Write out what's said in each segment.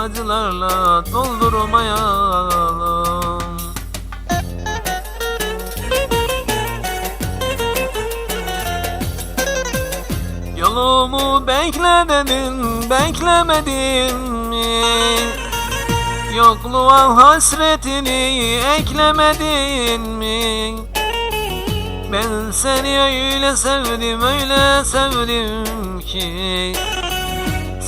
acılarla doldurmayalım Yolumu bekledin, beklemedin mi? Yokluğa hasretini eklemedin mi? Ben seni öyle sevdim, öyle sevdim ki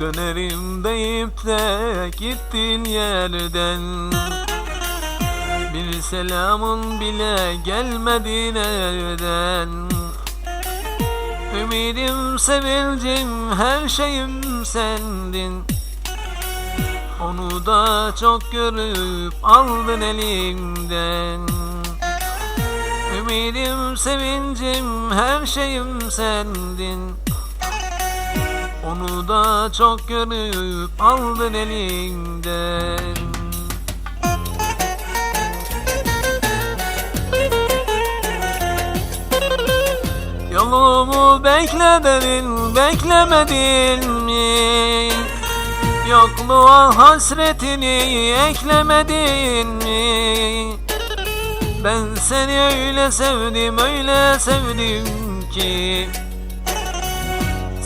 Dönerim deyip de gittin yerden. Bir selamın bile gelmedi nereden. Ümidim, sevincim, her şeyim sendin. Onu da çok görüp aldın elimden. Ümidim, sevincim, her şeyim sendin onu da çok görüp aldın elinden Yolumu bekledin, beklemedin mi? Yokluğa hasretini eklemedin mi? Ben seni öyle sevdim, öyle sevdim ki